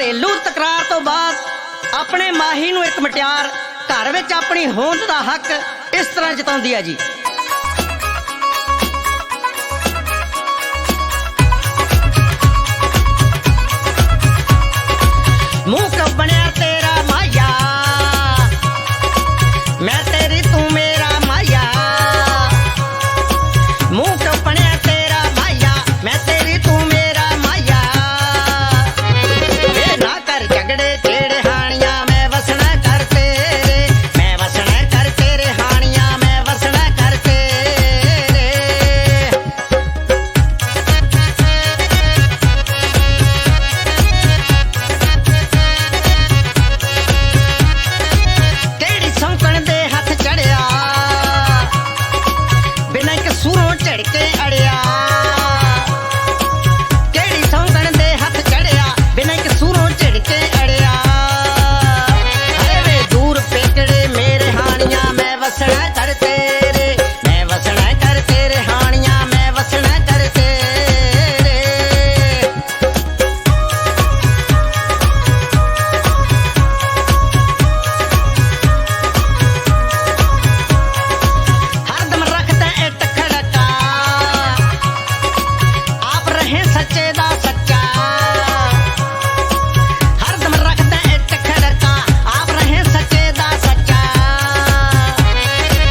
ਘਰੇਲੂ ਤਕਰਾਰ ਤੋਂ ਬਾਅਦ ਆਪਣੇ ਮਾਹੀ ਨੂੰ ਇੱਕ ਮਟਿਆਰ ਘਰ ਵਿੱਚ ਆਪਣੀ ਹੋਂਦ ਦਾ ਹੱਕ ਇਸ ਤਰ੍ਹਾਂ ਜਤਾਉਂਦੀ ਹੈ ਜੀ। てあれや。ਸੱਚੇ ਦਾ ਸੱਚਾ। ਹਰ ਦਮ ਰੱਖਦਾ ਇੱਜ਼ਤ ਖਰਕਾ ਆਪ ਰਹੇ ਸੱਚੇ ਦਾ ਸੱਚਾ।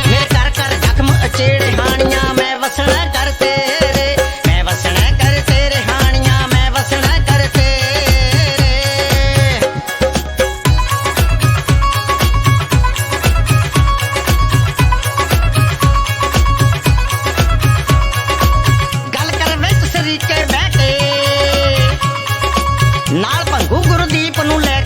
ਮੇਰੇ ਕਰ ਕਰ ਜ਼ਖਮ ਅਚੇੜੇ ਹਾਣੀਆਂ, ਮੈਂ ਵਸਣਾ ਕਰ ਤੇਰੇ। ਮੈਂ ਵਸਣਾ ਕਰ ਤੇਰੇ ਹਾਣੀਆਂ, ਮੈਂ ਵਸਣਾ ਕਰ ਤੇਰੇ। ਗੱਲ ਕਰ ਵਿੱਚ ਸਰੀਕੇ ਨਾਲ ਭੰਗੂ ਗੁਰਦੀਪ ਨੂੰ ਲੈ